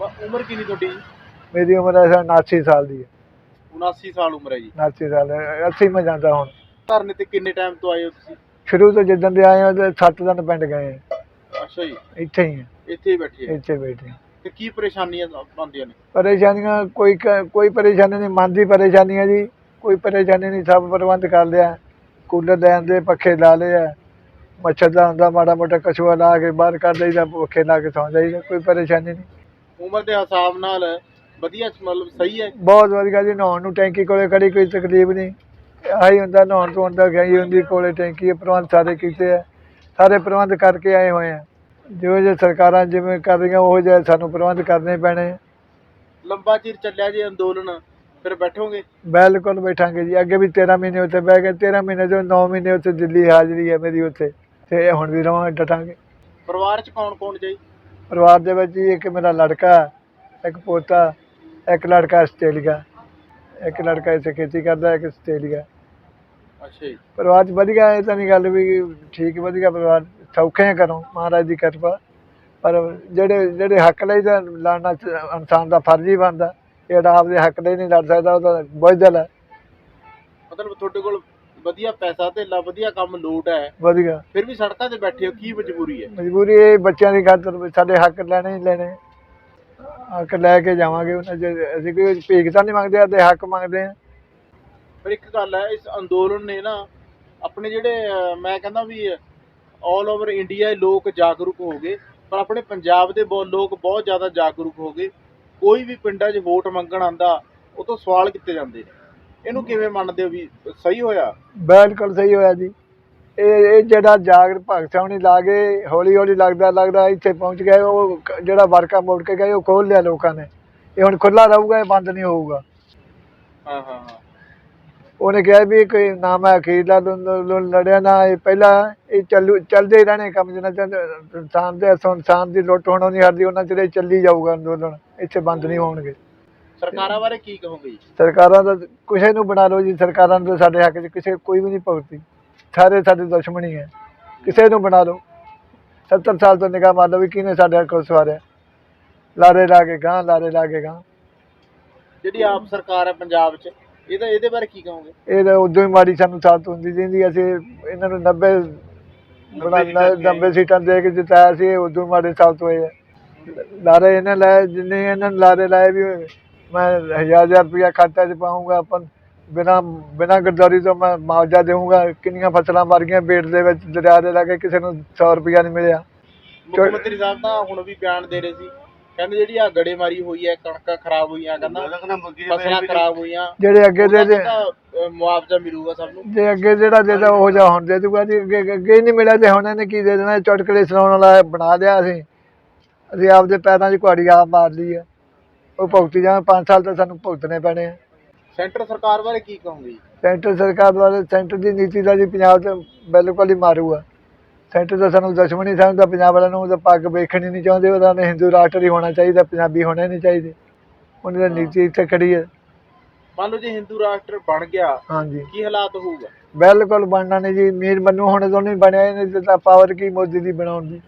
ਬ- ਉਮਰ ਕਿੰਨੀ ਤੁਹਾਡੀ? ਮੇਰੀ ਉਮਰ ਹੈ 79 ਸਾਲ ਦੀ ਹੈ। 79 ਸਾਲ ਉਮਰ ਹੈ ਜੀ। 79 ਸਾਲ ਹੈ। 80 ਮੈਂ ਜਾਂਦਾ ਹੁਣ। ਧਰਨੇ ਤੇ ਕਿੰਨੇ ਟਾਈਮ ਤੋਂ ਆਏ ਹੋ ਤੁਸੀਂ? ਸ਼ੁਰੂ ਤੋਂ ਜਿੱਦਣ ਦੇ ਆਏ ਹਾਂ ਤੇ 7 ਦਿਨ ਪਿੰਡ ਗਏ ਹਾਂ। ਅੱਛਾ ਜੀ। ਇੱਥੇ ਹੀ ਹਾਂ, ਇੱਥੇ ਹੀ ਬੈਠੇ ਆ ਇੱਥੇ ਬੈਠੇ ਹਾਂ। ਤੇ ਕੀ ਪਰੇਸ਼ਾਨੀਆਂ ਆਉਂਦੀਆਂ ਨੇ? ਪਰੇਸ਼ਾਨੀਆਂ ਕੋਈ ਕ- ਕੋਈ ਪਰੇਸ਼ਾਨੀ ਨਹੀਂ ਮਨ ਦੀ ਪਰੇਸ਼ਾਨੀ ਹੈ ਜੀ। ਕੋਈ ਪਰੇਸ਼ਾਨੀ ਨਹੀਂ ਸਭ ਪ੍ਰਬੰਧ ਕਰ ਲਿਆ। ਕੂਲਰ ਲੈ ਆਂਦੇ ਪੱਖੇ ਲਾ ਲਏ ਆ। ਮੱਛਰ ਦਾ ਹੁੰਦਾ ਮਾੜਾ ਮੋਟਾ ਕਛੂਆ ਲਾ ਕੇ ਬਾਹਰ ਕੱਢ ਲਈਦਾ ਪੱਖੇ ਲਾ ਕੇ ਸੌਂ ਜਾਈਦਾ ਕੋਈ ਪਰੇਸ਼ਾਨੀ ਨਹੀਂ। ਉਮਰ ਦੇ ਹਿਸਾਬ ਨਾਲ ਵਧੀਆ ਮਤਲਬ ਸਹੀ ਹੈ। ਬਹੁਤ ਵਧੀਆ ਜੀ ਨਹਾਉਣ ਨੂੰ ਟੈਂਕੀ ਕੋਲੇ ਖੜੀ ਕੋਈ ਤਕਲੀਫ ਨਹੀਂ। ਆਹੀ ਹੁੰਦਾ ਨਹਾਉਣ ਧੋਣ ਦਾ ਗਈ ਹੁੰਦੀ ਕੋਲੇ ਟੈਂਕੀ ਹੈ, ਪ੍ਰਬੰਧ ਸਾਰੇ ਕੀਤੇ ਆ ਸਾਰੇ ਪ੍ਰਬੰਧ ਕਰਕੇ ਆਏ ਹੋਏ ਆ ਜਿਵੇਂ ਜੇ ਸਰਕਾਰਾਂ ਜਿਵੇਂ ਕਰ ਰਹੀਆਂ ਉਹ ਜਿਹੇ ਸਾਨੂੰ ਪ੍ਰਬੰਧ ਕਰਨੇ ਪੈਣੇ। ਲੰਬਾ ਚਿਰ ਚੱਲਿਆ ਜੀ ਅੰਦੋਲਨ ਫਿਰ ਬੈਠੋਗੇ? ਬਿਲਕੁਲ ਬੈਠਾਂਗੇ ਜੀ। ਅੱਗੇ ਵੀ 13 ਮਹੀਨੇ ਉੱਥੇ ਬਹਿ ਗਏ 13 ਮਹੀਨੇ ਜੋ 9 ਮਹੀਨੇ ਉੱਥੇ ਦਿੱਲੀ ਹਾਜ਼ਰੀ ਹੈ ਮੇਰੀ ਉੱਥੇ। ਤੇ ਹੁਣ ਵੀ ਰਵਾਂ ਡਟਾਂਗੇ। ਪਰਿਵਾਰ ਚ ਕੌਣ ਕੌਣ ਜਾਈ ਪਰਿਵਾਰ ਦੇ ਵਿੱਚ ਜੀ ਇੱਕ ਮੇਰਾ ਲੜਕਾ ਇੱਕ ਪੋਤਾ ਇੱਕ ਲੜਕਾ ਆਸਟ੍ਰੇਲੀਆ। ਇੱਕ ਲੜਕਾ ਇੱਥੇ ਖੇਤੀ ਕਰਦਾ ਇੱਕ ਆਸਟ੍ਰੇਲੀਆ। ਅੱਛਾ ਜੀ। ਪਰਿਵਾਰ 'ਚ ਵਧੀਆ ਇਹ ਤਾਂ ਨਹੀਂ ਗੱਲ ਵੀ ਠੀਕ ਵਧੀਆ ਪਰਿਵਾਰ ਸੌਖੇ ਆ ਕਰੋ ਮਹਾਰਾਜ ਦੀ ਕਿਰਪਾ। ਪਰ ਜਿਹੜੇ ਜਿਹੜੇ ਹੱਕ ਲਈ ਤਾਂ ਲੜਨਾ ਇਨਸਾਨ ਦਾ ਫਰਜ਼ ਹੀ ਬਣਦਾ। ਜਿਹੜਾ ਆਪਦੇ ਹੱਕ ਲਈ ਨਹੀਂ ਲੜ ਸਕਦਾ ਉਹ ਤਾਂ ਬੁਝਦਲ ਹੈ ਮਤਲਬ ਤੁਹਾਡੇ ਕੋਲ ਵਧੀਆ ਪੈਸਾ ਤੇ ਵਧੀਆ ਕੰਮ ਲੋਟ ਹੈ। ਵਧੀਆ। ਫਿਰ ਵੀ ਸੜਕਾਂ ਤੇ ਬੈਠੇ ਹੋ ਕੀ ਮਜਬੂਰੀ ਹੈ? ਮਜਬੂਰੀ ਇਹ ਬੱਚਿਆਂ ਦੀ ਖਾਤਰ ਵੀ ਸਾਡੇ ਹੱਕ ਲੈਣੇ ਹੀ ਲੈਣੇ। ਹੱਕ ਲੈ ਕੇ ਜਾਵਾਂਗੇ ਉਹਨਾਂ ਜੇ ਅਸੀਂ ਕੋਈ ਭੀਖ ਤਾਂ ਨਹੀਂ ਮੰਗਦੇ ਆ ਤੇ ਹੱਕ ਮੰਗਦੇ ਆ ਪਰ ਇੱਕ ਗੱਲ ਹੈ ਇਸ ਅੰਦੋਲਨ ਨੇ ਨਾ ਆਪਣੇ ਜਿਹੜੇ ਅਹ, ਮੈਂ ਕਹਿੰਦਾ ਵੀ ਆਲ ਓਵਰ ਇੰਡੀਆ ਲੋਕ ਜਾਗਰੂਕ ਹੋ ਗਏ ਪਰ ਆਪਣੇ ਪੰਜਾਬ ਦੇ ਬਹੁਤ ਲੋਕ ਬਹੁਤ ਜ਼ਿਆਦਾ ਜਾਗਰੂਕ ਹੋ ਗਏ। ਕੋਈ ਵੀ ਪਿੰਡਾਂ 'ਚ ਵੋਟ ਮੰਗਣ ਆਂਦਾ ਉਹ ਤੋਂ ਸਵਾਲ ਕੀਤੇ ਜਾਂਦੇ ਨੇ। ਇਹਨੂੰ ਕਿਵੇਂ ਮੰਨਦੇ ਹੋ ਵੀ ਸਹੀ ਹੋਇਆ? ਬਿਲਕੁਲ ਸਹੀ ਹੋਇਆ ਜੀ। ਇਹ ਇਹ ਜਿਹੜਾ ਜਾਗਰ ਭਗਤ ਸਾਹਮਣੇ ਲਾ ਕੇ ਹੌਲੀ ਹੌਲੀ ਲੱਗਦਾ ਲੱਗਦਾ ਇੱਥੇ ਪਹੁੰਚ ਗਏ ਉਹ ਕ- ਜਿਹੜਾ ਵਰਕਾ ਮੁੜ ਕੇ ਗਏ ਉਹ ਖੋਲ ਲਿਆ ਲੋਕਾਂ ਨੇ। ਇਹ ਹੁਣ ਖੁੱਲਾ ਰਹੂਗਾ ਇਹ ਬੰਦ ਨਹੀਂ ਹੋਊਗਾ। ਹਾਂ ਹਾਂ ਹਾਂ। ਉਹਨੇ ਕਿਹਾ ਵੀ ਕੋਈ ਨਾ ਮੈਂ ਅਖੀਰਲਾ ਲ- ਲ- ਲ- ਲੜਿਆ ਨਾ ਇਹ ਪਹਿਲਾਂ ਇਹ ਚੱਲੂ ਚੱਲਦੇ ਹੀ ਰਹਿਣੇ ਕੰਮ ਜਿੰਨਾ ਚਿਰ ਇਨਸਾਨ ਦੇ ਇਨਸਾਨ ਦੀ ਲੁੱਟ ਹੋਣੋਂ ਨਹੀਂ ਹਟਦੀ ਉਹਨਾਂ ਚਿਰ ਇਹ ਚੱਲੀ ਜਾਊਗਾ ਅੰਦੋਲਨ ਇੱਥੇ ਬੰਦ ਨਹੀਂ ਹੋਣਗੇ। ਸਰਕਾਰਾਂ ਬਾਰੇ ਕੀ ਕਹੋਗੇ ਜੀ? ਸਰਕਾਰਾਂ ਦਾ ਕਿਸੇ ਨੂੰ ਬਣਾ ਲਓ ਜੀ ਸਰਕਾਰਾਂ ਨੇ ਤਾਂ ਸਾਡੇ ਹੱਕ 'ਚ ਕਿਸੇ ਕੋਈ ਵੀ ਨਹੀਂ ਭੁਗਤੀ ਸਾਰੇ ਸਾਡੇ ਦੁਸ਼ਮਣੀ ਹੈ ਕਿਸੇ ਨੂੰ ਬਣਾ ਲਓ। 70 ਸਾਲ ਤੋਂ ਨਿਗਾਹ ਮਾਰ ਲਓ ਵੀ ਕਿਹਨੇ ਸਾਡੇ ਹੱਕ ਸਵਾਰਿਆ। ਲਾਰੇ ਲਾ ਕੇ ਗਾਂ ਲਾਰੇ ਲਾ ਕੇ ਗਾਂ ਜਿਹੜੀ ਆਪ ਸਰਕਾਰ ਹੈ ਪੰਜਾਬ 'ਚ ਇਹਦਾ ਇਹਦੇ ਬਾਰੇ ਕੀ ਕਹੋਗੇ? ਇਹ ਤਾਂ ਉਦੋਂ ਹੀ ਮਾੜੀ ਸਾਨੂੰ ਸਾਥ ਹੁੰਦੀ ਜਿੰਦੀ ਅਸੀਂ ਇਹਨਾਂ ਨੂੰ 90 ਬਣਾ 90 ਸੀਟਾਂ ਦੇ ਕੇ ਜਿਤਾਇਆ ਸੀ ਇਹ ਉਦੋਂ ਮਾੜੇ ਸਾਥ ਹੋਏ ਆ। ਲਾਰੇ ਇਹਨਾਂ ਲਾਏ ਜਿੰਨੇ ਇਹਨਾਂ ਲਾਰੇ ਲਾਏ ਵੀ ਮੈਂ ਹਜ਼ਾਰ ਹਜ਼ਾਰ ਰੁਪਇਆ ਖਾਤੇ 'ਚ ਪਾਉਂਗਾ ਆਪਾਂ ਬਿਨਾ ਬਿਨਾ ਗਰਦਾਰੀ ਤੋਂ ਮੈਂ ਮੁਆਵਜ਼ਾ ਦੇਵਾਂਗਾ ਕਿੰਨੀਆਂ ਫਸਲਾਂ ਮਰ ਗਈਆਂ ਬੇਟ ਦੇ ਵਿੱਚ ਦਰਿਆ ਦੇ ਲਾਗੇ ਕਿਸੇ ਨੂੰ 100 ਰੁਪਇਆ ਨਹੀਂ ਮਿਲਿਆ। ਮੁੱਖ ਮੰਤਰੀ ਸਾਹਿਬ ਤਾਂ ਹੁਣ ਵੀ ਬਿਆਨ ਦੇ ਰਹੇ ਸੀ ਕਹਿੰਦੇ ਜਿਹੜੀ ਆ ਗੜੇਮਾਰੀ ਹੋਈ ਹੈ ਕਣਕਾਂ ਖਰਾਬ ਹੋਈਆਂ ਕਹਿੰਦਾ ਫਸਲਾਂ ਖਰਾਬ ਹੋਈਆਂ ਜਿਹੜੇ ਅੱਗੇ ਦੇ ਦੇ ਮੁਆਵਜ਼ਾ ਮਿਲੂਗਾ ਸਭ ਨੂੰ? ਜੇ ਅੱਗੇ ਜਿਹੜਾ ਦੇਦਾ ਉਹ ਜਾ ਹੁਣ ਦੇ ਦੂਗਾ ਜੀ ਅੱਗੇ ਅੱਗੇ ਨਹੀਂ ਮਿਲਿਆ ਤੇ ਹੁਣ ਇਹਨੇ ਕੀ ਦੇ ਦੇਣਾ ਚੁਟਕਲੇ ਸੁਣਾਉਣ ਵਾਲਾ ਬਣਾ ਲਿਆ ਅਸੀਂ। ਅਸੀਂ ਆਪਦੇ ਪੈਰਾਂ 'ਚ ਕੁਹਾੜੀ ਆਪ ਮਾਰ ਲਈ ਆ ਉਹ ਭੁਗਤੀ ਜਾਵਾਂ 5 ਸਾਲ ਤਾਂ ਸਾਨੂੰ ਭੁਗਤਣੇ ਪੈਣੇ ਆ। ਸੈਂਟਰ ਸਰਕਾਰ ਬਾਰੇ ਕੀ ਕਹੋਗੇ ਜੀ? ਸੈਂਟਰ ਸਰਕਾਰ ਦੁਆਰਾ ਸੈਂਟਰ ਦੀ ਨੀਤੀ ਦਾ ਜੀ ਪੰਜਾਬ 'ਚ ਬਿਲਕੁਲ ਹੀ ਮਾਰੂ ਆ। ਸੈਂਟਰ ਦਾ ਸਾਨੂੰ ਦੁਸ਼ਮਣੀ ਸਮਝਦਾ ਪੰਜਾਬ ਵਾਲਿਆਂ ਨੂੰ ਉਹਦਾ ਪੱਗ ਵੇਖਣੀ ਨਹੀਂ ਚਾਹੁੰਦੇ ਉਹਦਾ ਨੇ ਹਿੰਦੂ ਰਾਸ਼ਟਰ ਹੀ ਹੋਣਾ ਚਾਹੀਦਾ ਪੰਜਾਬੀ ਹੋਣੇ ਨਹੀਂ ਚਾਹੀਦੇ। ਉਹਨਾਂ ਦੀ ਨੀਤੀ ਇੱਥੇ ਖੜੀ ਹੈ ਮੰਨ ਲਓ ਜੇ ਹਿੰਦੂ ਰਾਸ਼ਟਰ ਬਣ ਗਿਆ ਹਾਂਜੀ। ਕੀ ਹਾਲਾਤ ਹੋਊਗਾ? ਬਿਲਕੁਲ ਬਣਨਾ ਨਹੀਂ ਜੀ ਮੀਰ ਮੰਨੂ ਹੁਣ ਤੋਂ ਨਹੀਂ ਬਣਿਆ ਇਹਨੇ ਦਿੱਤਾ ਪਾਵਰ ਕੀ ਮੋਦੀ ਦੀ ਬਣਾਉਣ ਦੀ।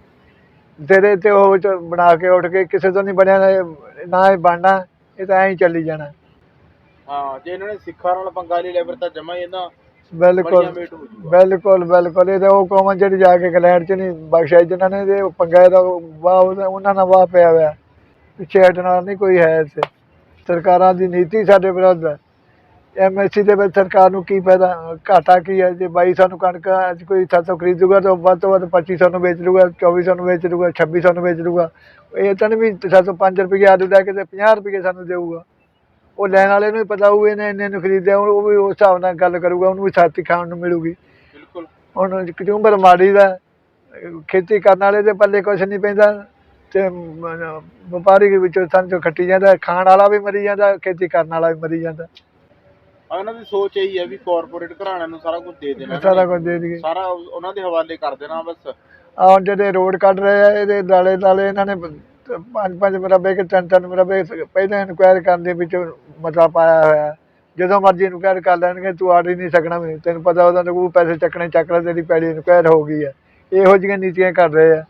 ਤੇਰੇ ਤੇ ਉਹ ਚ ਬਣਾ ਕੇ ਉੱਠ ਕੇ ਕਿਸੇ ਤੋਂ ਨਹੀਂ ਬਣਿਆ ਨਾ ਇਹ- ਨਾ ਇਹ ਬਣਨਾ ਇਹ ਤਾਂ ਐਂ ਹੀ ਚੱਲੀ ਜਾਣਾ। ਹਾਂ ਜੇ ਇਹਨਾਂ ਨੇ ਸਿੱਖਾਂ ਨਾਲ ਪੰਗਾ ਲੈ ਲਿਆ ਫਿਰ ਤਾਂ ਜਮਾ ਹੀ ਇਹਨਾਂ ਬਿਲਕੁਲ ਮੜੀਆਂ ਮੇਟ ਹੋ ਜੂਗਾ ਬਿਲਕੁਲ ਬਿਲਕੁਲ ਇਹ ਤਾਂ ਉਹ ਕੌਮ ਆ ਜਿਹੜੀ ਜਾ ਕੇ ਇੰਗਲੈਂਡ ਚ ਨਹੀਂ ਬਖਸ਼ਿਆ ਜਿਨ੍ਹਾਂ ਨੇ ਇਹ ਪੰਗਾ ਇਹਦਾ ਵਾਹ ਉਹਦਾ- ਉਹਨਾਂ ਨਾਲ ਵਾਹ ਪਿਆ ਹੋਇਆ। ਪਿੱਛੇ ਹਟਣਾ ਨਹੀਂ ਕੋਈ ਹੈ ਇੱਥੇ। ਸਰਕਾਰਾਂ ਦੀ ਨੀਤੀ ਸਾਡੇ ਵਿਰੁੱਧ ਹੈ। ਐਮਐਸਸੀ ਦੇ ਵਿੱਚ ਸਰਕਾਰ ਨੂੰ ਕੀ ਫਾਇਦਾ? ਘਾਟਾ ਕੀ ਹੈ? ਜੇ 2200 ਨੂੰ ਕਣਕ ਅੱਜ ਕੋਈ 700 ਖਰੀਦੂਗਾ ਤਾਂ ਵੱਧ ਤੋਂ ਵੱਧ 2500 ਨੂੰ ਵੇਚ ਲੂਗਾ 2400 ਨੂੰ ਵੇਚ ਲੂਗਾ 2600 ਨੂੰ ਵੇਚ ਲੂਗਾ ਇਹ ਤਾਂ ਨਹੀਂ ਵੀ 705 ਰੁਪਏ ਆਲੂ ਲੈ ਕੇ ਤੇ 50 ਰੁਪਏ ਸਾਨੂੰ ਦੇਊਗਾ। ਉਹ ਲੈਣ ਵਾਲੇ ਨੂੰ ਹੀ ਪਤਾ ਹੋਊ ਇਹਨੇ ਇੰਨੇ ਨੂੰ ਖਰੀਦਿਆ ਉਹ ਵੀ ਉਸ ਹਿਸਾਬ ਨਾਲ ਗੱਲ ਕਰੂਗਾ ਉਹਨੂੰ ਵੀ ਸਾਥੀ ਖਾਣ ਨੂੰ ਮਿਲੂਗੀ। ਬਿਲਕੁਲ। ਹੁਣ ਕਚੂੰਬਰ ਮਾੜੀ ਦਾ ਖੇਤੀ ਕਰਨ ਵਾਲੇ ਦੇ ਪੱਲੇ ਕੁਛ ਨਹੀਂ ਪੈਂਦਾ ਤੇ ਵਪਾਰੀ ਦੇ ਵਿੱਚੋਂ ਸਾਨੂੰ ਖੱਟੀ ਜਾਂਦਾ ਖਾਣ ਵਾਲਾ ਵੀ ਮਰੀ ਜਾਂਦਾ ਖੇਤੀ ਕਰਨ ਵਾਲਾ ਵੀ ਮਰੀ ਜਾਂਦਾ। ਆ ਇਹਨਾਂ ਦੀ ਸੋਚ ਇਹੀ ਹੈ ਵੀ ਕਾਰਪੋਰੇਟ ਘਰਾਣਿਆਂ ਨੂੰ ਸਾਰਾ ਕੁਝ ਦੇ ਦੇਣਾ। ਸਾਰਾ ਕੁਝ ਦੇ ਦਈਏ। ਸਾਰਾ ਉਹ- ਉਹਨਾਂ ਦੇ ਹਵਾਲੇ ਕਰ ਦੇਣਾ ਬਸ। ਆਹ ਹੁਣ ਜਿਹੜੇ ਰੋਡ ਕੱਢ ਰਹੇ ਆ ਇਹਦੇ ਨਾਲੇ ਨਾਲੇ ਇਹਨਾਂ ਨੇ ਪੰਜ ਪੰਜ ਮਰਬੇ ਕਿ ਤਿੰਨ ਤਿੰਨ ਮਰਬੇ ਪਹਿਲਾਂ ਇਨਕੁਆਇਰ ਕਰਨ ਦੇ ਵਿੱਚ ਮਤਾ ਪਾਇਆ ਹੋਇਆ। ਜਦੋਂ ਮਰਜ਼ੀ ਇਨਕੁਆਇਰ ਕਰ ਲੈਣਗੇ ਤੂੰ ਆੜ ਹੀ ਨਹੀਂ ਸਕਣਾ ਵੀ। ਤੈਨੂੰ ਪਤਾ ਉਹਦਾ ਤਾਂ ਕੋਈ ਪੈਸੇ ਚੱਕਣੇ ਚੱਕ ਲੈ ਤੇਰੀ ਪੈੜੀ ਇਨਕੁਆਇਰ ਹੋ ਗਈ ਹੈ ਇਹੋ ਜਿਹੀਆਂ ਨੀਤੀਆਂ ਕਰ ਰਹੇ ਆ।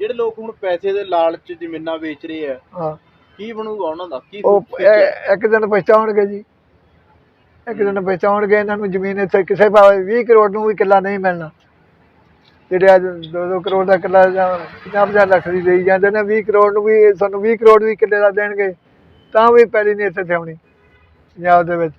ਜਿਹੜੇ ਲੋਕ ਹੁਣ ਪੈਸੇ ਦੇ ਲਾਲਚ ਜ਼ਮੀਨਾਂ ਵੇਚ ਰਹੇ ਆ ਹਾਂ। ਕੀ ਬਣੂਗਾ ਉਹਨਾਂ ਦਾ? ਕੀ ਉਹ ਇੱਕ ਦਿਨ ਪਛਤਾਉਣਗੇ ਜੀ। ਇੱਕ ਦਿਨ ਬਚਾਉਣਗੇ ਇਹਨਾਂ ਨੂੰ ਜ਼ਮੀਨ ਇੱਥੇ ਕਿਸੇ ਭਾਵੇਂ 20 ਕਰੋੜ ਨੂੰ ਵੀ ਕਿੱਲਾ ਨਹੀਂ ਮਿਲਣਾ। ਜਿਹੜੇ ਅੱਜ 2-2 ਕਰੋੜ ਦਾ ਕਿੱਲਾ ਜਾਂ 50 ਲੱਖ ਦੀ ਦੇਈ ਜਾਂਦੇ ਨੇ 20 ਕਰੋੜ ਨੂੰ ਵੀ, ਸਾਨੂੰ 20 ਕਰੋੜ ਵੀ ਕਿੱਲੇ ਦਾ ਦੇਣਗੇ, ਤਾਂ ਵੀ ਪੈਲੀ ਨਹੀਂ ਇੱਥੇ ਥਿਆਉਣੀ, ਪੰਜਾਬ ਦੇ ਵਿੱਚ।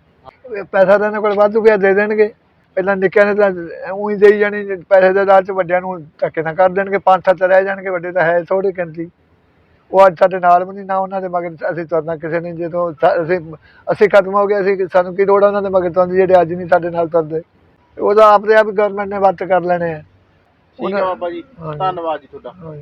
ਪੈਸਾ ਤਾਂ ਇਹਨਾਂ ਕੋਲ ਵਾਧੂ ਪਿਆ, ਦੇ ਦੇਣਗੇ। ਪਹਿਲਾਂ ਨਿੱਕਿਆਂ ਨੇ ਤਾਂ ਉਹੀ ਦੇਈ ਜਾਣੀ, ਪੈਸੇ ਦੇ ਦਾਲ ਚ ਵੱਡਿਆਂ ਨੂੰ ਧੱਕੇ ਨਾ ਕਰ ਦੇਣਗੇ, ਪੰਜ ਸੱਤ ਰਹਿ ਜਾਣਗੇ, ਵੱਡੇ ਤਾਂ ਹੈ ਥੋੜੀ ਗਿਣਤੀ। ਉਹ ਅੱਜ ਸਾਡੇ ਨਾਲ ਵੀ ਨਹੀਂ ਨਾ ਉਹਨਾਂ ਦੇ ਮਗਰ ਅਸੀਂ ਤੁਰਨਾ ਕਿਸੇ ਨੇ ਜਦੋਂ ਅਸੀਂ ਅਸੀਂ ਖਤਮ ਹੋ ਗਏ ਅਸੀਂ ਸਾਨੂੰ ਕੀ ਲੋੜ ਉਹਨਾਂ ਦੇ ਮਗਰ ਤੁਰਨ ਦੀ ਜਿਹੜੇ ਅੱਜ ਨਹੀਂ ਸਾਡੇ ਨਾਲ ਤੁਰਦੇ? ਉਹਦਾ ਆਪਦੇ ਆਪ ਗਵਰਨਮੈਂਟ ਨੇ ਵੱਤ ਕਰ ਲੈਣੇ ਆ। ਠੀਕ ਹੈ ਬਾਬਾ ਜੀ ਹਾਂਜੀ। ਧੰਨਵਾਦ ਜੀ ਤੁਹਾਡਾ।